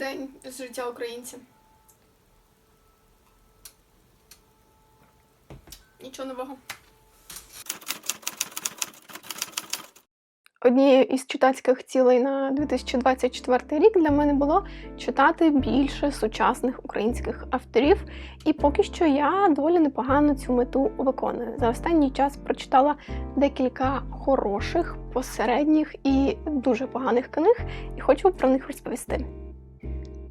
день з життя українця. Нічого нового. Однією із читацьких цілей на 2024 рік для мене було читати більше сучасних українських авторів, і поки що я доволі непогано цю мету виконую. За останній час прочитала декілька хороших, посередніх і дуже поганих книг, і хочу про них розповісти.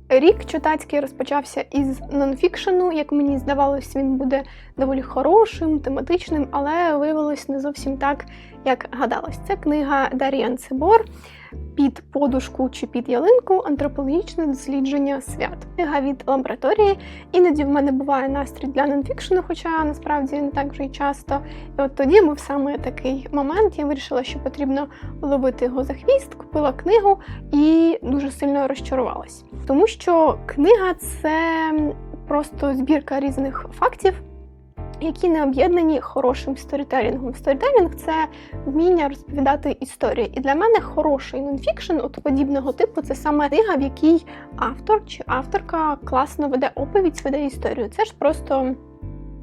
Рік читацький розпочався із нонфікшену. Як мені здавалось, він буде доволі хорошим, тематичним, але виявилось не зовсім так, як гадалось. Це книга Дар'ян Цибор під подушку чи під ялинку антропологічне дослідження свят. Книга від лабораторії. Іноді в мене буває настрій для нонфікшену, хоча насправді не так вже й часто. І от тоді був саме такий момент. Я вирішила, що потрібно ловити його за хвіст, купила книгу і дуже сильно розчарувалась. Тому що книга це просто збірка різних фактів. Які не об'єднані хорошим сторітелінгом. Сторітелінг це вміння розповідати історії. І для мене хороший нонфікшн от подібного типу це саме книга, в якій автор чи авторка класно веде оповідь, веде історію. Це ж просто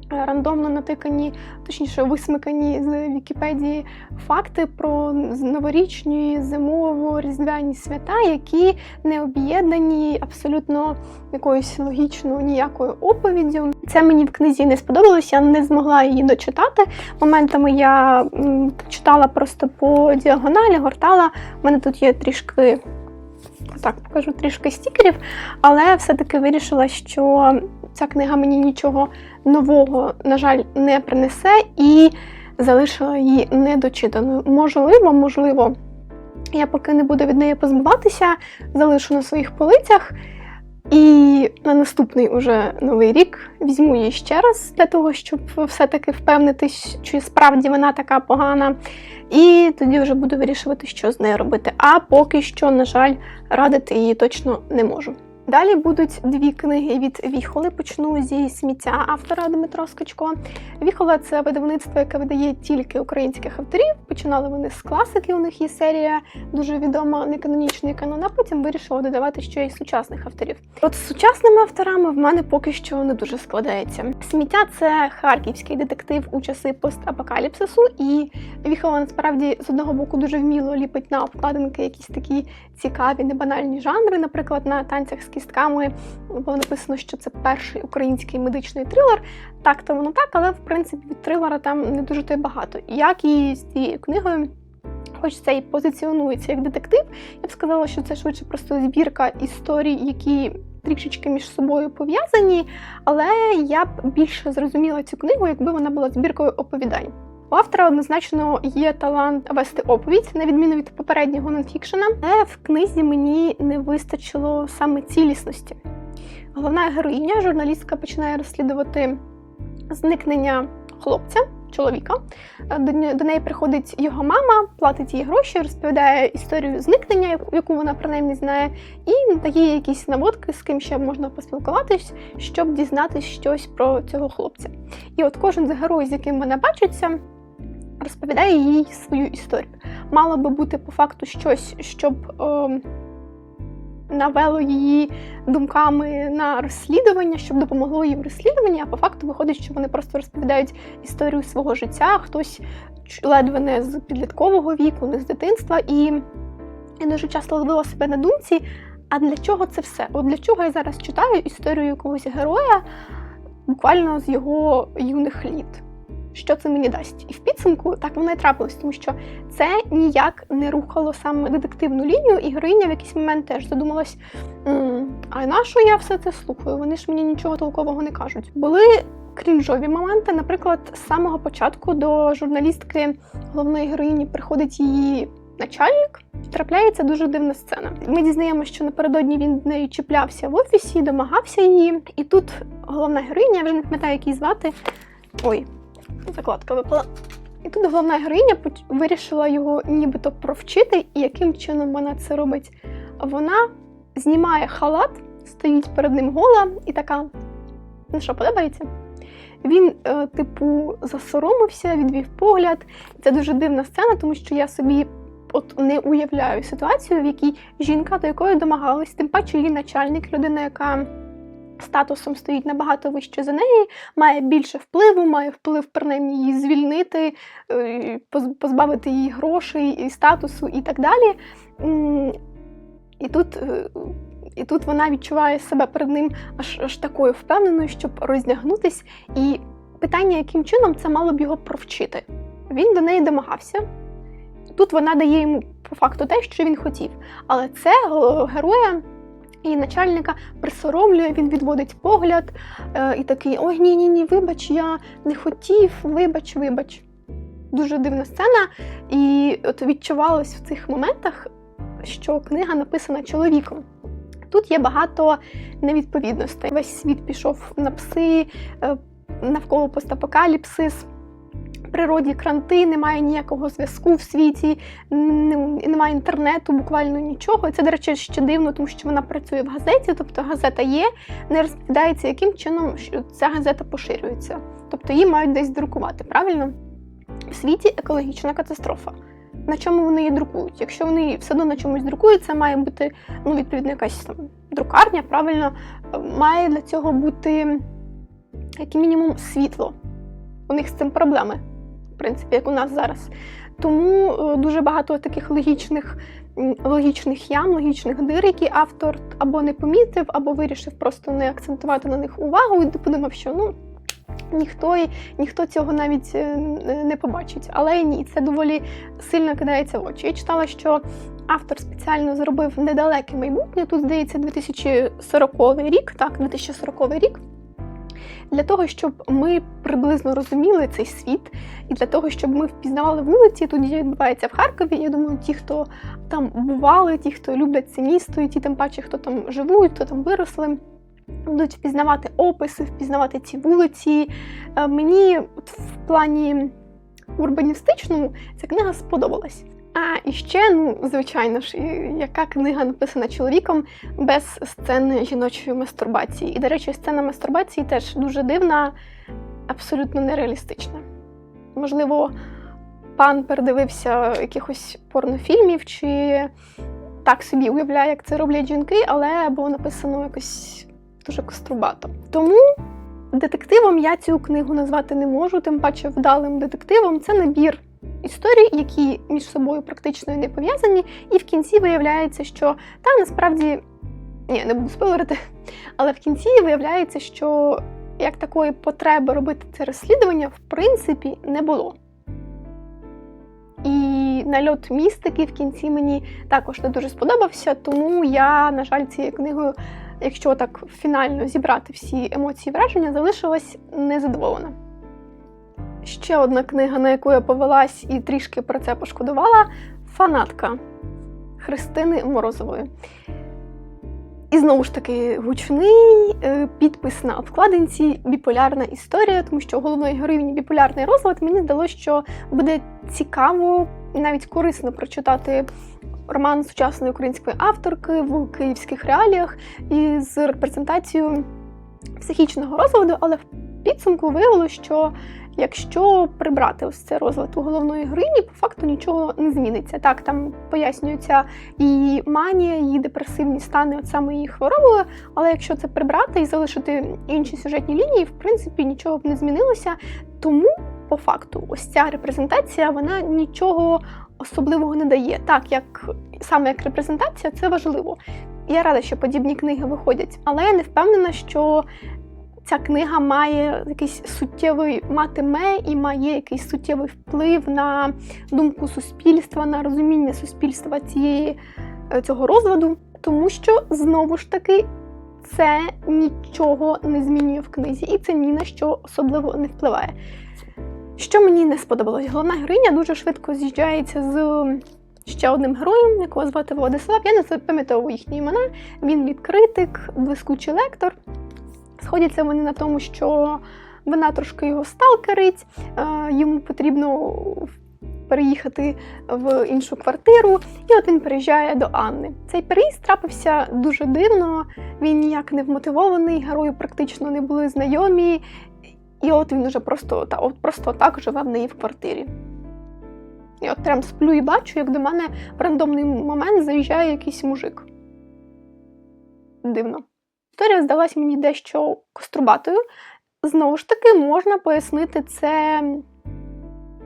рандомно натикані, точніше, висмикані з Вікіпедії факти про новорічні, зимово-різдвяні свята, які не об'єднані абсолютно якоюсь логічною ніякою оповіддю. Це мені в книзі не сподобалось, я не змогла її дочитати. Моментами я читала просто по діагоналі, гортала. У мене тут є трішки. Так, покажу трішки стікерів, але все-таки вирішила, що ця книга мені нічого нового, на жаль, не принесе, і залишила її недочитаною. Можливо, можливо, я поки не буду від неї позбуватися, залишу на своїх полицях. І на наступний уже новий рік візьму її ще раз для того, щоб все-таки впевнитись, чи справді вона така погана. І тоді вже буду вирішувати, що з нею робити. А поки що, на жаль, радити її точно не можу. Далі будуть дві книги від Віхоли. Почну зі сміття автора Дмитро Скачко. Віхола це видавництво, яке видає тільки українських авторів. Починали вони з класики. У них є серія дуже відома неканонічний канон, а потім вирішила додавати ще й сучасних авторів. От з сучасними авторами в мене поки що не дуже складається. Сміття це харківський детектив у часи постапокаліпсису, і Віхола насправді з одного боку дуже вміло ліпить на обкладинки якісь такі цікаві, небанальні жанри. Наприклад, на танцях з кістками було написано, що це перший український медичний трилер. Так, то воно так, але в принципі від трилера там не дуже то й багато. Як і з цією книгою. Хоч це і позиціонується як детектив, я б сказала, що це швидше просто збірка історій, які трішечки між собою пов'язані, але я б більше зрозуміла цю книгу, якби вона була збіркою оповідань. У автора однозначно є талант вести оповідь, на відміну від попереднього нонфікшена, але в книзі мені не вистачило саме цілісності. Головна героїня, журналістка, починає розслідувати зникнення хлопця, чоловіка. До, неї приходить його мама, платить їй гроші, розповідає історію зникнення, яку- вона принаймні знає, і дає якісь наводки, з ким ще можна поспілкуватись, щоб дізнатись щось про цього хлопця. І от кожен з героїв, з яким вона бачиться, розповідає їй свою історію. Мало би бути по факту щось, щоб ем, навело її думками на розслідування, щоб допомогло їй в розслідуванні, а по факту виходить, що вони просто розповідають історію свого життя, хтось ледве не з підліткового віку, не з дитинства. І я дуже часто ловила себе на думці, а для чого це все? От для чого я зараз читаю історію якогось героя буквально з його юних літ? Що це мені дасть? І в підсумку так воно і трапилось, тому що це ніяк не рухало саме детективну лінію, і героїня в якийсь момент теж задумалась: «М, а на що я все це слухаю? Вони ж мені нічого толкового не кажуть. Були крінжові моменти. Наприклад, з самого початку до журналістки головної героїні приходить її начальник. Трапляється дуже дивна сцена. Ми дізнаємося, що напередодні він нею чіплявся в офісі, домагався її. І тут головна героїня, я вже не пам'ятаю, як звати. Ой, закладка випала. І тут головна героїня вирішила його нібито провчити, і яким чином вона це робить. Вона знімає халат, стоїть перед ним гола і така: ну що, подобається? Він, е, типу, засоромився, відвів погляд. Це дуже дивна сцена, тому що я собі от не уявляю ситуацію, в якій жінка, до якої домагались, тим паче її начальник, людина, яка статусом стоїть набагато вище за неї, має більше впливу, має вплив принаймні її звільнити, е, позбавити її грошей, і статусу і так далі. І тут, е, і тут вона відчуває себе перед ним аж, аж такою впевненою, щоб роздягнутись. І питання, яким чином це мало б його провчити. Він до неї домагався. Тут вона дає йому по факту те, що він хотів. Але це е, героя і начальника присоромлює, він відводить погляд е, і такий: ой, ні, ні, ні, вибач, я не хотів, вибач, вибач. Дуже дивна сцена. І от відчувалось в цих моментах, що книга написана чоловіком. Тут є багато невідповідностей. Весь світ пішов на пси, е, навколо постапокаліпсис. В природі кранти, немає ніякого зв'язку в світі, немає інтернету, буквально нічого. Це, до речі, ще дивно, тому що вона працює в газеті, тобто газета є, не розповідається, яким чином ця газета поширюється. Тобто її мають десь друкувати, правильно? В світі екологічна катастрофа. На чому вони її друкують? Якщо вони все одно на чомусь друкують, це має бути ну, відповідно якась там друкарня, правильно, має для цього бути як мінімум світло. У них з цим проблеми, принципі, як у нас зараз. Тому е, дуже багато таких логічних, логічних ям, логічних дир, які автор або не помітив, або вирішив просто не акцентувати на них увагу і подумав, що ну. Ніхто, ніхто цього навіть е, не побачить. Але ні, це доволі сильно кидається в очі. Я читала, що автор спеціально зробив недалеке майбутнє. Тут здається 2040 рік, так, 2040 рік. Для того, щоб ми приблизно розуміли цей світ, і для того, щоб ми впізнавали вулиці, тут відбувається в Харкові. Я думаю, ті, хто там бували, ті, хто люблять це місто, і ті, тим паче, хто там живуть, хто там виросли, будуть впізнавати описи, впізнавати ці вулиці. Е, Мені в плані урбаністичному ця книга сподобалась. А і ще, ну, звичайно ж, яка книга написана чоловіком без сцени жіночої мастурбації. І, до речі, сцена мастурбації теж дуже дивна, абсолютно нереалістична. Можливо, пан передивився якихось порнофільмів, чи так собі уявляє, як це роблять жінки, але було написано якось дуже кострубато. Тому детективом я цю книгу назвати не можу, тим паче вдалим детективом це набір історій, які між собою практично не пов'язані, і в кінці виявляється, що та насправді ні, не буду спойлерити, але в кінці виявляється, що як такої потреби робити це розслідування в принципі не було. І нальот містики в кінці мені також не дуже сподобався, тому я, на жаль, цією книгою, якщо так фінально зібрати всі емоції і враження, залишилась незадоволена. Ще одна книга, на яку я повелась і трішки про це пошкодувала фанатка Христини Морозової. І знову ж таки гучний е, підпис на обкладинці біполярна історія, тому що головної героїні біполярний розлад мені здалося, що буде цікаво і навіть корисно прочитати роман сучасної української авторки в київських реаліях із репрезентацією психічного розладу, але в підсумку виявилося, що якщо прибрати ось цей розлад у головної героїні, по факту нічого не зміниться. Так, там пояснюється її манія, її депресивні стани, от саме її хворобою. Але якщо це прибрати і залишити інші сюжетні лінії, в принципі нічого б не змінилося. Тому, по факту, ось ця репрезентація вона нічого особливого не дає. Так, як саме як репрезентація, це важливо. Я рада, що подібні книги виходять, але я не впевнена, що ця книга має якийсь суттєвий матиме і має якийсь суттєвий вплив на думку суспільства, на розуміння суспільства цієї е, цього розладу, тому що знову ж таки це нічого не змінює в книзі, і це ні на що особливо не впливає. Що мені не сподобалось, головна героїня дуже швидко з'їжджається з ще одним героєм, якого звати Владислав. Я не запам'ятовую їхні імена. Він відкритик, блискучий лектор. Сходяться вони на тому, що вона трошки його сталкерить, е, йому потрібно переїхати в іншу квартиру, і от він переїжджає до Анни. Цей переїзд трапився дуже дивно, він ніяк не вмотивований, герої практично не були знайомі, і от він уже просто, та, от просто так живе в неї в квартирі. І от прям сплю і бачу, як до мене в рандомний момент заїжджає якийсь мужик. Дивно. Історія здалась мені дещо кострубатою. Знову ж таки, можна пояснити це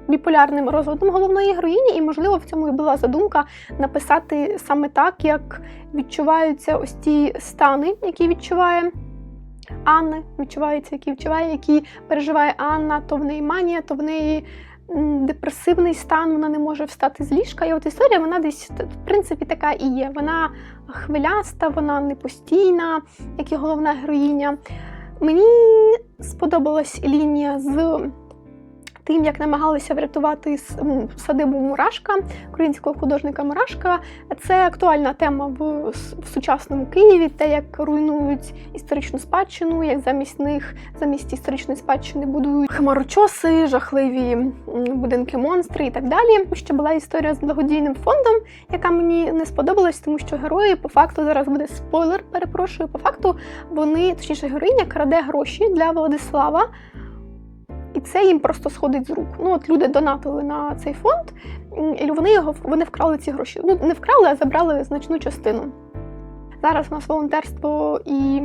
біполярним розладом головної героїні, і, можливо, в цьому і була задумка написати саме так, як відчуваються ось ті стани, які відчуває Анна, відчуваються, які відчуває, які переживає Анна, то в неї манія, то в неї депресивний стан, вона не може встати з ліжка. І от історія, вона десь в принципі така і є. Вона хвиляста, вона непостійна, як і головна героїня. Мені сподобалась лінія з тим, як намагалися врятувати садибу Мурашка, українського художника Мурашка. Це актуальна тема в, сучасному Києві, те, як руйнують історичну спадщину, як замість них, замість історичної спадщини будують хмарочоси, жахливі будинки монстри і так далі. Ще була історія з благодійним фондом, яка мені не сподобалась, тому що герої по факту зараз буде спойлер. Перепрошую, по факту вони, точніше, героїня краде гроші для Владислава. І це їм просто сходить з рук. Ну от люди донатили на цей фонд, і вони його вони вкрали ці гроші. Ну не вкрали, а забрали значну частину. Зараз у нас волонтерство і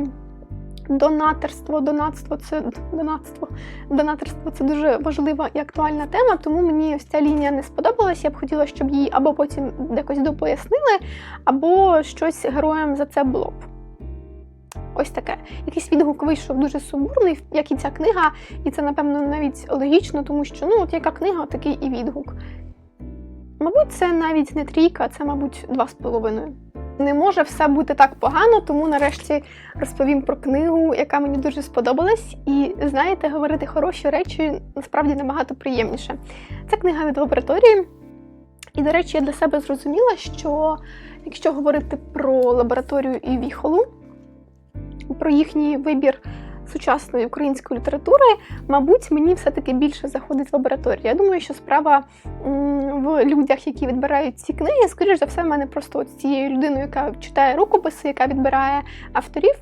донатерство, донатство це донатство. Донатерство це дуже важлива і актуальна тема, тому мені ось ця лінія не сподобалась. Я б хотіла, щоб її або потім якось допояснили, або щось героям за це було б. Ось таке. Якийсь відгук вийшов дуже сумбурний, як і ця книга, і це, напевно, навіть логічно, тому що ну, от яка книга, такий і відгук. Мабуть, це навіть не трійка, це, мабуть, два з половиною. Не може все бути так погано, тому нарешті розповім про книгу, яка мені дуже сподобалась. І знаєте, говорити хороші речі насправді набагато приємніше. Це книга від лабораторії. І, до речі, я для себе зрозуміла, що якщо говорити про лабораторію і віхолу, про їхній вибір сучасної української літератури, мабуть, мені все-таки більше заходить лабораторія. Я думаю, що справа в людях, які відбирають ці книги, скоріш за все, в мене просто з цією людиною, яка читає рукописи, яка відбирає авторів,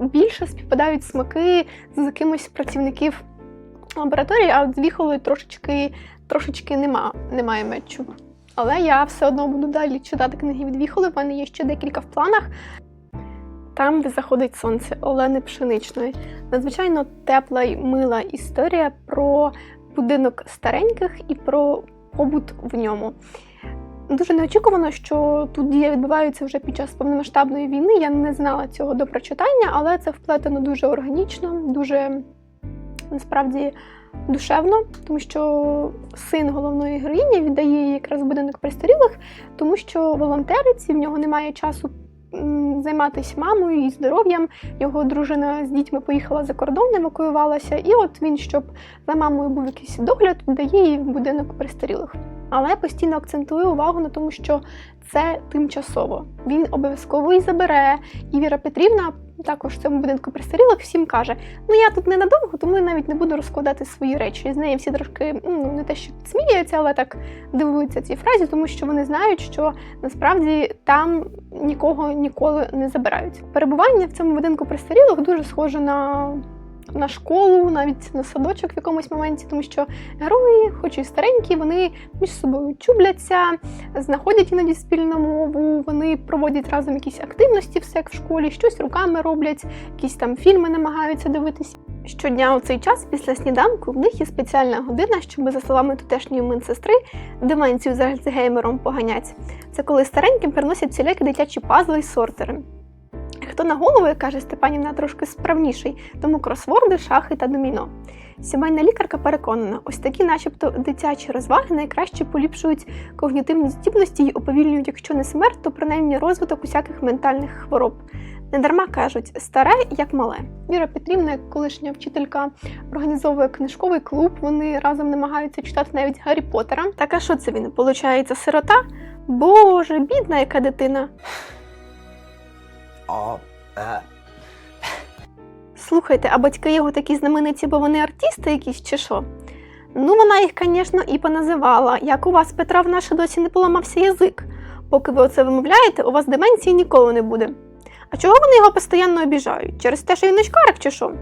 більше співпадають смаки з кимось працівників лабораторії, а от з віхолою трошечки, трошечки нема, немає мечу. Але я все одно буду далі читати книги від Віхоли. В мене є ще декілька в планах. Там, де заходить сонце Олени Пшеничної. Надзвичайно тепла й мила історія про будинок стареньких і про побут в ньому. Дуже неочікувано, що тут дії відбуваються вже під час повномасштабної війни. Я не знала цього до прочитання, але це вплетено дуже органічно, дуже насправді душевно, тому що син головної героїні віддає їй якраз будинок престарілих, тому що волонтериці в нього немає часу займатися мамою і здоров'ям. Його дружина з дітьми поїхала за кордон, евакуювалася, і от він, щоб за мамою був якийсь догляд, дає їй в будинок престарілих. Але постійно акцентує увагу на тому, що це тимчасово. Він обов'язково і забере. І Віра Петрівна також в цьому будинку престарілих всім каже: ну я тут ненадовго, тому я навіть не буду розкладати свої речі. І з неї всі трошки ну не те, що сміються, але так дивуються цій фразі, тому що вони знають, що насправді там нікого ніколи не забирають. Перебування в цьому будинку престарілих дуже схоже на. На школу, навіть на садочок в якомусь моменті, тому що герої, хоч і старенькі, вони між собою чубляться, знаходять іноді спільну мову, вони проводять разом якісь активності, все як в школі, щось руками роблять, якісь там фільми намагаються дивитися. Щодня у цей час після сніданку в них є спеціальна година, щоб, за словами тутешньої медсестри, деменцію з Альцгеймером поганять. Це коли стареньким приносять всілякі дитячі пазли й сортери. Хто на голову, як каже Степанівна, трошки справніший, тому кросворди, шахи та доміно. Сімейна лікарка переконана, ось такі, начебто, дитячі розваги найкраще поліпшують когнітивні здібності і уповільнюють, якщо не смерть, то принаймні розвиток усяких ментальних хвороб. Недарма кажуть, старе як мале. Віра Петрівна, як колишня вчителька, організовує книжковий клуб. Вони разом намагаються читати навіть Гаррі Поттера. Так а що це він? Получається сирота? Боже, бідна яка дитина. О, е, Слухайте, а батьки його такі знамениті, бо вони артисти якісь чи що? Ну, вона їх, звісно, і поназивала. Як у вас, Петра, в наше досі не поламався язик. Поки ви оце вимовляєте, у вас деменції ніколи не буде. А чого вони його постійно обіжають? Через те, що він очкарик чи що?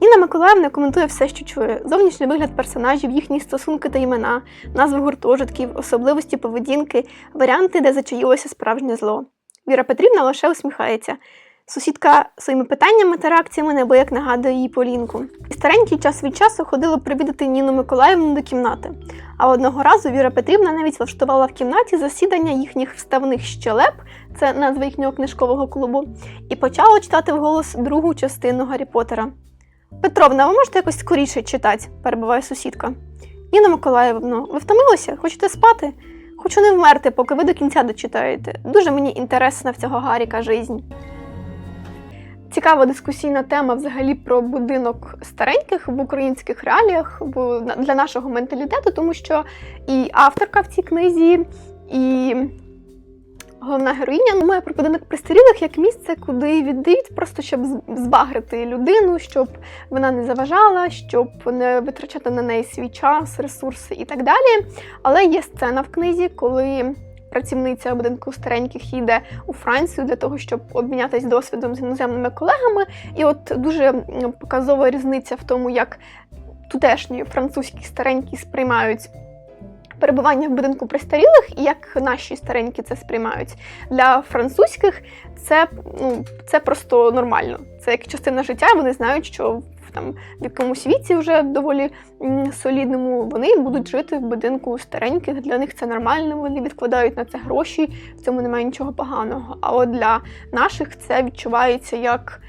Інна Миколаївна коментує все, що чує: зовнішній вигляд персонажів, їхні стосунки та імена, назви гуртожитків, особливості поведінки, варіанти, де зачаїлося справжнє зло. Віра Петрівна лише усміхається. Сусідка своїми питаннями та реакціями неабияк нагадує їй Полінку. І старенький час від часу ходили привідати Ніну Миколаївну до кімнати. А одного разу Віра Петрівна навіть влаштувала в кімнаті засідання їхніх вставних щелеп, це назва їхнього книжкового клубу, і почала читати вголос другу частину Гаррі Поттера. Петровна, ви можете якось скоріше читати, перебуває сусідка. Ніна Миколаївна, ви втомилися? Хочете спати? Хочу не вмерти, поки ви до кінця дочитаєте. Дуже мені інтересна в цього Гаріка жизнь. Цікава дискусійна тема взагалі про будинок стареньких в українських реаліях для нашого менталітету, тому що і авторка в цій книзі, і головна героїня думає про будинок престарілих як місце, куди віддають просто щоб збагрити людину, щоб вона не заважала, щоб не витрачати на неї свій час, ресурси і так далі. Але є сцена в книзі, коли працівниця будинку стареньких їде у Францію для того, щоб обмінятися досвідом з іноземними колегами. І от дуже показова різниця в тому, як тутешні французькі старенькі сприймають. Перебування в будинку престарілих і як наші старенькі це сприймають для французьких, це ну це просто нормально. Це як частина життя. Вони знають, що в там в якомусь віці вже доволі солідному вони будуть жити в будинку стареньких. Для них це нормально. Вони відкладають на це гроші. В цьому немає нічого поганого. А от для наших це відчувається як.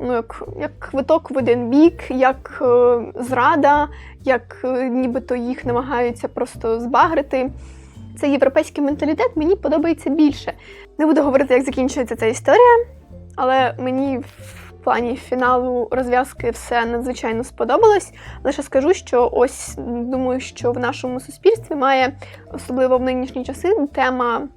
Ну, як, як квиток в один бік, як е, зрада, як е, нібито їх намагаються просто збагрити. Цей європейський менталітет мені подобається більше. Не буду говорити, як закінчується ця історія, але мені в плані фіналу розв'язки все надзвичайно сподобалось. Лише скажу, що ось думаю, що в нашому суспільстві має, особливо в нинішні часи, тема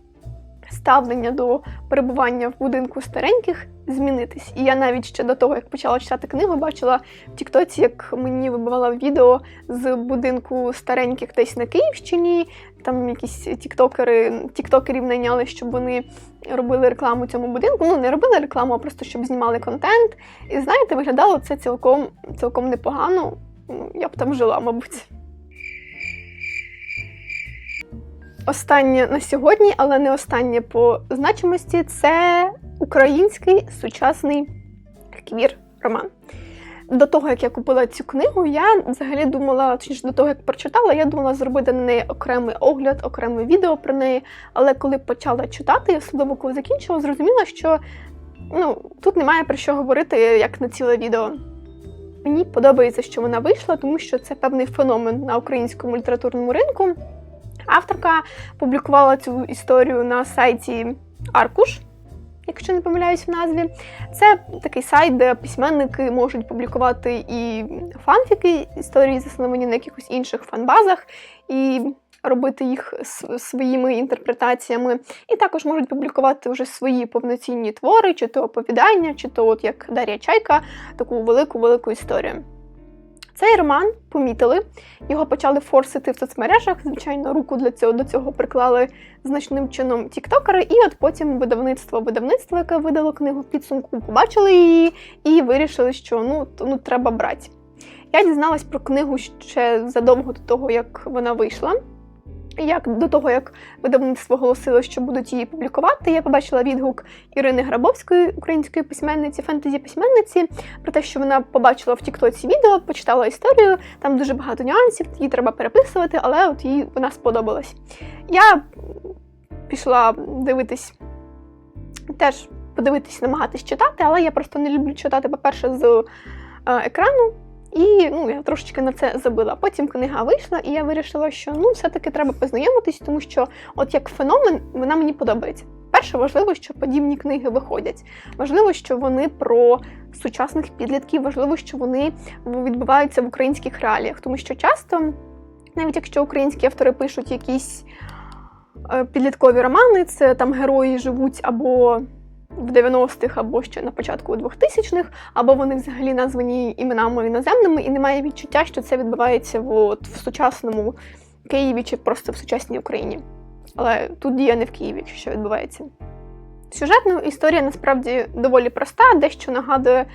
ставлення до перебування в будинку стареньких змінитись. І я навіть ще до того, як почала читати книгу, бачила в Тіктоці, як мені вибивало відео з будинку стареньких десь на Київщині. Там якісь тіктокери, тіктокерів найняли, щоб вони робили рекламу цьому будинку. Ну, не робили рекламу, а просто щоб знімали контент. І знаєте, виглядало це цілком, цілком непогано. Ну, Я б там жила, мабуть. Останнє на сьогодні, але не останнє по значимості це український сучасний квір роман. До того, як я купила цю книгу, я взагалі думала, точніше, до того, як прочитала, я думала зробити на неї окремий огляд, окреме відео про неї. Але коли почала читати, особливо коли закінчила, зрозуміла, що ну, тут немає про що говорити, як на ціле відео. Мені подобається, що вона вийшла, тому що це певний феномен на українському літературному ринку. Авторка публікувала цю історію на сайті Аркуш, якщо не помиляюсь в назві. Це такий сайт, де письменники можуть публікувати і фанфіки, історії засновані на якихось інших фанбазах, і робити їх своїми інтерпретаціями. І також можуть публікувати вже свої повноцінні твори, чи то оповідання, чи то, от як Дар'я Чайка, таку велику-велику історію. Цей роман помітили, його почали форсити в соцмережах. Звичайно, руку для цього до цього приклали значним чином тіктокери, і от потім видавництво, видавництво, яке видало книгу в підсумку, побачили її і вирішили, що ну, ну треба брати. Я дізналась про книгу ще задовго до того, як вона вийшла. Як до того, як видавництво оголосило, що будуть її публікувати, я побачила відгук Ірини Грабовської, української письменниці, фентезі-письменниці, про те, що вона побачила в Тіктоці відео, почитала історію. Там дуже багато нюансів, її треба переписувати, але от їй вона сподобалась. Я пішла дивитись, теж подивитись, намагатись читати, але я просто не люблю читати, по-перше, з е, екрану. І ну, я трошечки на це забила. Потім книга вийшла, і я вирішила, що ну, все-таки треба познайомитись, тому що, от як феномен, вона мені подобається. Перше, важливо, що подібні книги виходять. Важливо, що вони про сучасних підлітків, важливо, що вони відбуваються в українських реаліях, тому що часто, навіть якщо українські автори пишуть якісь е, підліткові романи, це там герої живуть або в 90-х, або ще на початку 2000-х, або вони взагалі названі іменами іноземними, і немає відчуття, що це відбувається от, в сучасному Києві чи просто в сучасній Україні. Але тут дія не в Києві, що відбувається. Сюжетно історія насправді доволі проста, дещо нагадує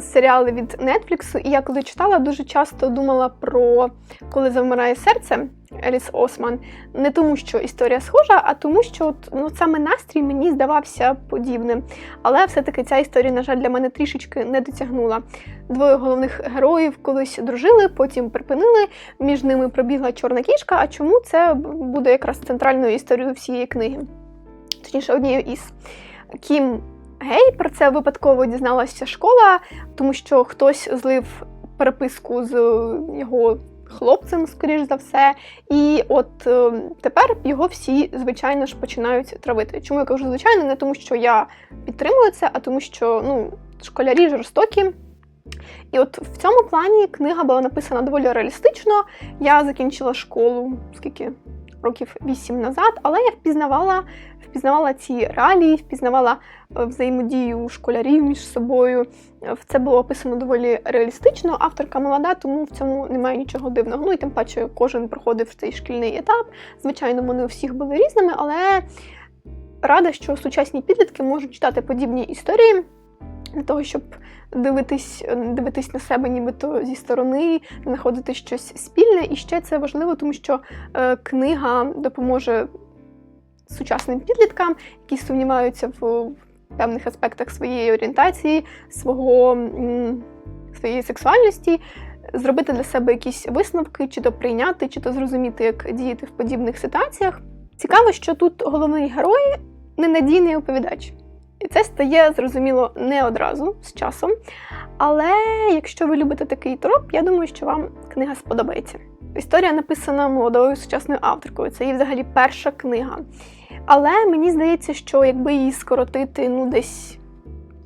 серіали від Netflix. І я коли читала, дуже часто думала про коли завмирає серце Еліс Осман. Не тому, що історія схожа, а тому, що от, ну, саме настрій мені здавався подібним. Але все-таки ця історія, на жаль, для мене трішечки не дотягнула. Двоє головних героїв колись дружили, потім припинили. Між ними пробігла чорна кішка. А чому це буде якраз центральною історією всієї книги? Точніше, однією із. Кім Гей про це випадково дізналася школа, тому що хтось злив переписку з його хлопцем, скоріш за все. І от е, тепер його всі, звичайно ж, починають травити. Чому я кажу звичайно? Не тому, що я підтримую це, а тому, що ну, школярі жорстокі. І от в цьому плані книга була написана доволі реалістично. Я закінчила школу скільки років вісім назад, але я впізнавала, впізнавала ці реалії, впізнавала е, взаємодію школярів між собою. Е, Це було описано доволі реалістично. Авторка молода, тому в цьому немає нічого дивного. Ну і тим паче кожен проходив цей шкільний етап. Звичайно, вони у всіх були різними, але рада, що сучасні підлітки можуть читати подібні історії для того, щоб дивитись, дивитись на себе нібито зі сторони, знаходити щось спільне. І ще це важливо, тому що е, книга допоможе сучасним підліткам, які сумніваються в певних аспектах своєї орієнтації, свого, своєї сексуальності. Зробити для себе якісь висновки, чи то прийняти, чи то зрозуміти, як діяти в подібних ситуаціях. Цікаво, що тут головний герой ненадійний оповідач. І це стає зрозуміло не одразу з часом. Але якщо ви любите такий троп, я думаю, що вам книга сподобається. Історія написана молодою сучасною авторкою. Це її взагалі перша книга. Але мені здається, що якби її скоротити ну, десь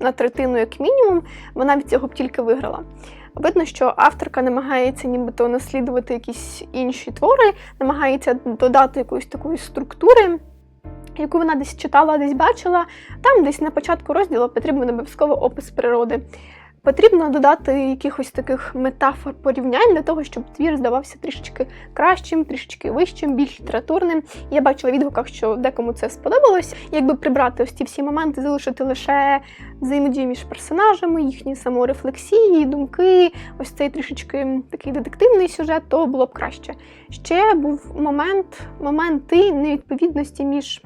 на третину, як мінімум, вона від цього б тільки виграла. Видно, що авторка намагається нібито наслідувати якісь інші твори, намагається додати якоїсь такої структури, яку вона десь читала, десь бачила. Там десь на початку розділу потрібен обов'язково опис природи. Потрібно додати якихось таких метафор порівнянь для того, щоб твір здавався трішечки кращим, трішечки вищим, більш літературним. Я бачила в відгуках, що декому це сподобалось. Якби прибрати ось ці всі моменти, залишити лише взаємодію між персонажами, їхні саморефлексії, думки, ось цей трішечки такий детективний сюжет, то було б краще. Ще був момент, моменти невідповідності між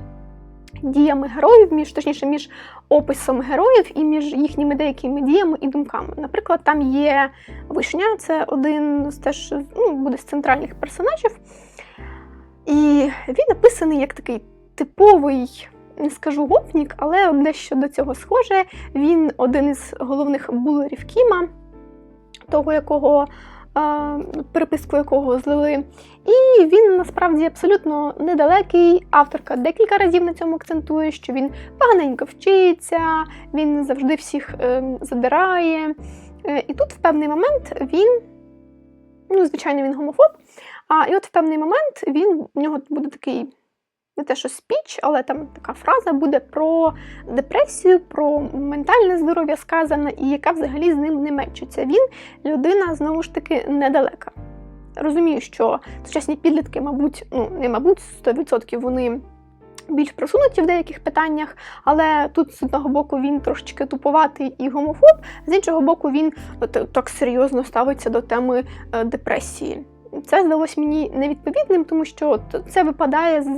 діями героїв, між точніше, між описом героїв і між їхніми деякими діями і думками. Наприклад, там є вишня, це один з теж ну, буде з центральних персонажів. І він написаний як такий типовий, не скажу гопнік, але дещо до цього схоже. Він один із головних булерів Кіма, того, якого переписку якого злили. І він насправді абсолютно недалекий. Авторка декілька разів на цьому акцентує, що він поганенько вчиться, він завжди всіх е, задирає. Е, і тут в певний момент він, ну, звичайно, він гомофоб. А і от в певний момент він в нього буде такий. Не те, що спіч, але там така фраза буде про депресію, про ментальне здоров'я сказана, і яка взагалі з ним не мечиться. Він людина знову ж таки недалека. Розумію, що сучасні підлітки, мабуть, ну не мабуть, 100% вони більш просунуті в деяких питаннях, але тут з одного боку він трошечки туповатий і гомофоб, з іншого боку, він так серйозно ставиться до теми е, депресії. Це здалось мені невідповідним, тому що це випадає з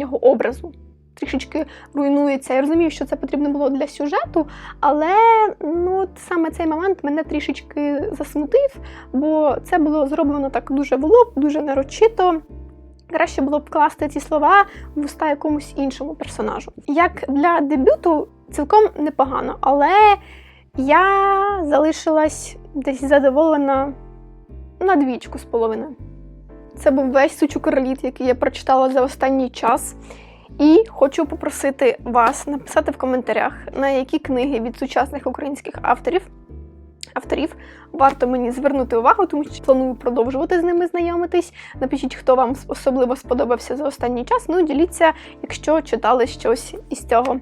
його образу. Трішечки руйнується. Я розумію, що це потрібно було для сюжету, але ну, саме цей момент мене трішечки засмутив, бо це було зроблено так дуже лоб, дуже нарочито. Краще було б вкласти ці слова в уста якомусь іншому персонажу. Як для дебюту цілком непогано, але я залишилась десь задоволена на двічку з половиною. Це був весь сучукорліт, який я прочитала за останній час. І хочу попросити вас написати в коментарях, на які книги від сучасних українських авторів авторів варто мені звернути увагу, тому що планую продовжувати з ними знайомитись. Напишіть, хто вам особливо сподобався за останній час. Ну, діліться, якщо читали щось із цього.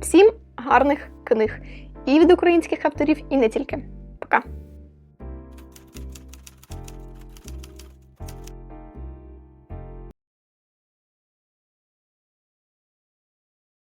Всім гарних книг і від українських авторів, і не тільки. Пока!